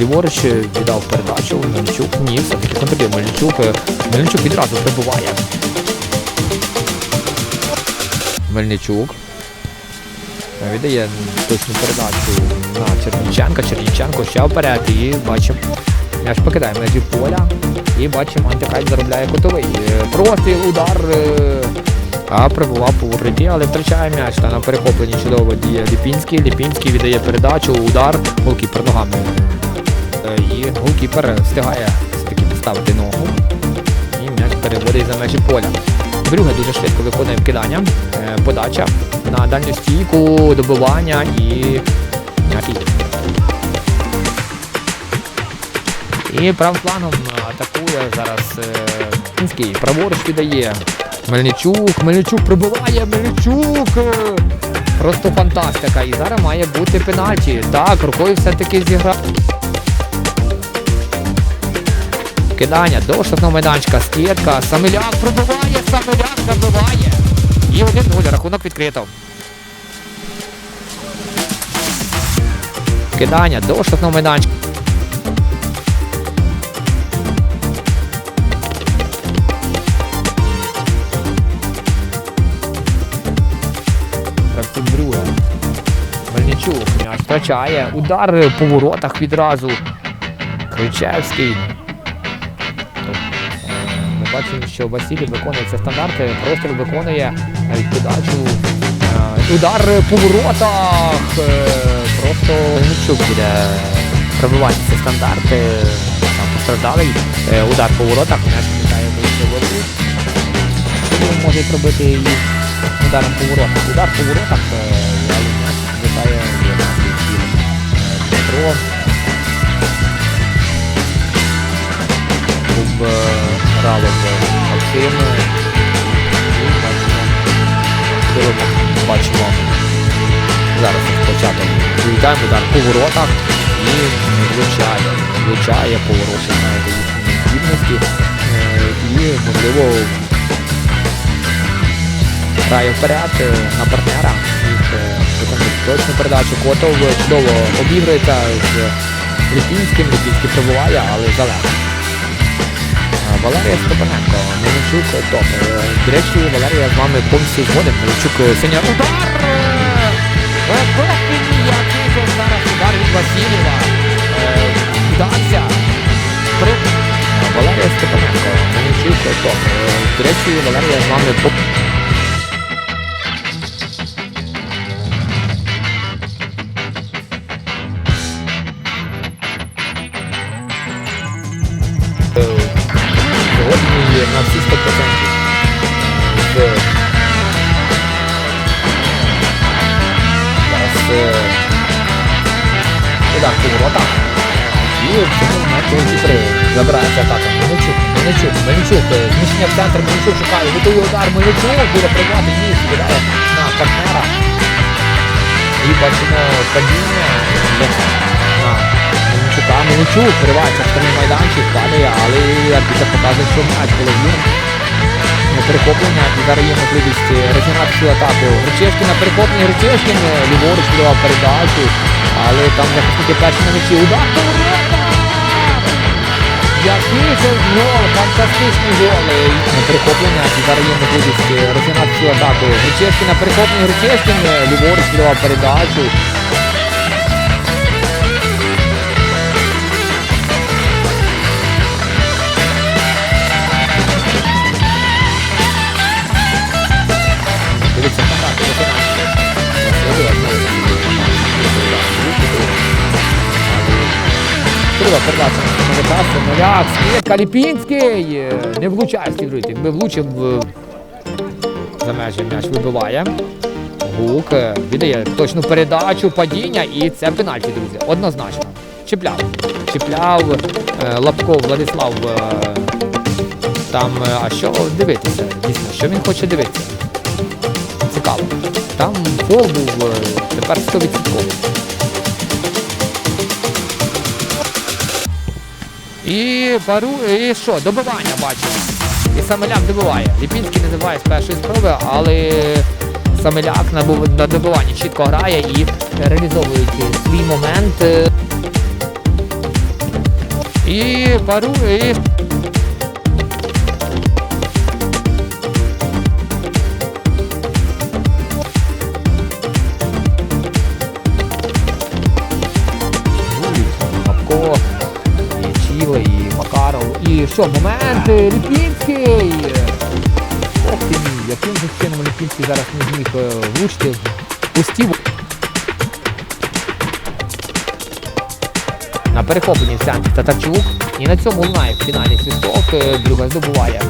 ліворуч віддав передачу. Мельничук. Ні, все-таки контролює Мельничук. Е, Мельничук відразу прибуває. Мельничук. Віддає точну передачу на Черніченка. Черніченко ще вперед і бачимо. М'яч покидає межі поля. І бачимо, антикайт заробляє котовий. Е, удар. е, А прибував по воріті, але втрачає м'яч. Та на перехопленні чудово діє Ліпінський. Ліпінський віддає передачу, удар, голкіпер ногами. Е, І голкіпер встигає все-таки підставити ногу. І м'яч переводить за межі поля. Брюге дуже швидко виконує вкидання. Е, Подача на дальню стійку, добивання і м'яч. І правопланом атакує зараз е, Мінський. Праворуч віддає. Мельничук, Мельничук прибиває, Мельничук! Просто фантастика. І зараз має бути пенальті. Так, рукою все-таки зіграв. Кидання до штрафного майданчика, скидка, Самиляк пробиває, Самиляк забиває. І один нуль, рахунок відкрито. Кидання до штрафного майданчика. Мельничук втрачає. Удар по воротах відразу. Кричевський. Бачимо, що Василій виконує це стандарти, простріл виконує навіть подачу. Е, Удар по воротах. Е, Просто Мельничук буде пробивати ці стандарти. Там постраждалий. Е, Удар по воротах, м'яч літає вище воріт. Він може зробити і ударом по воротах. Удар по воротах, е, м'яч літає. Дмитро. Був е, Ралов Максим. І бачимо, зараз початок. Вітаємо удар по воротах і влучає. Влучає повороти знаєте, їхньої здібності. Е, І можливо грає вперед е, на партнера. Е, точну передачу. Котов чудово обігрується з Ліпінським. Ліпінський пробуває, але залегко. Е, Валерія Степаненко, Мельничук топ. Е, До речі, Валерія з вами повністю згоден. Мельничук е, синя удар! Е, Бехтині, який же зараз удар від Васильєва. Е, Вдався. Е, Валерія Степаненко, Мельничук топ. Е, До речі, Валерія з вами по Сьогодні на всі 100%. З... Удар по воротах. І в цьому моменті Дніпро забирається атака. Мельничук, Мельничук, Мельничук, зміщення в центр, Мельничук шукає, готовий удар, Мельничук буде приймати ніс, кидає на партнера. І бачимо падіння Мельничука. Мельничук вривається в штрафний майданчик, падає, але арбітер показує, що м'яч голові. На перехоплення і зараз є можливість розігнати атаку. Гречешкін на перехопленні, Гречешкін е, ліворуч віддавав передачу, але там захисники перші на м'ячі. Удар по! Який же гол, фантастичний гол. Е, На перехоплення і зараз є можливість розігнати цю атаку. Гречешкін на перехопленні, Гречешкін е, ліворуч віддавав передачу. 13 пасу, Маляк, Скіт, Каліпінський. Е, не влучає Скідрит. Якби влучив за межі м'яч вибиває. Гук е, віддає точну передачу, падіння і це пенальті, друзі. Однозначно. Чіпляв. Чіпляв е, Лапков Владислав. Там, а що дивитися? Дійсно, що він хоче дивитися? Цікаво. Там фол був тепер 100%. І пару, і що, добивання бачимо. І Самеляк добиває. Ліпінський не забиває з першої спроби, але Самеляк на, добиванні чітко грає і реалізовує свій момент. І парує. І... Гапко, Чіле, і Макаров, і що, момент, е, Ліпінський! Ох ти мій, яким же чином Ліпінський зараз не зміг е, влучити, пустів. На перехопленні в центрі Татарчук. І на цьому лунає в фіналі свісток. Друга здобуває.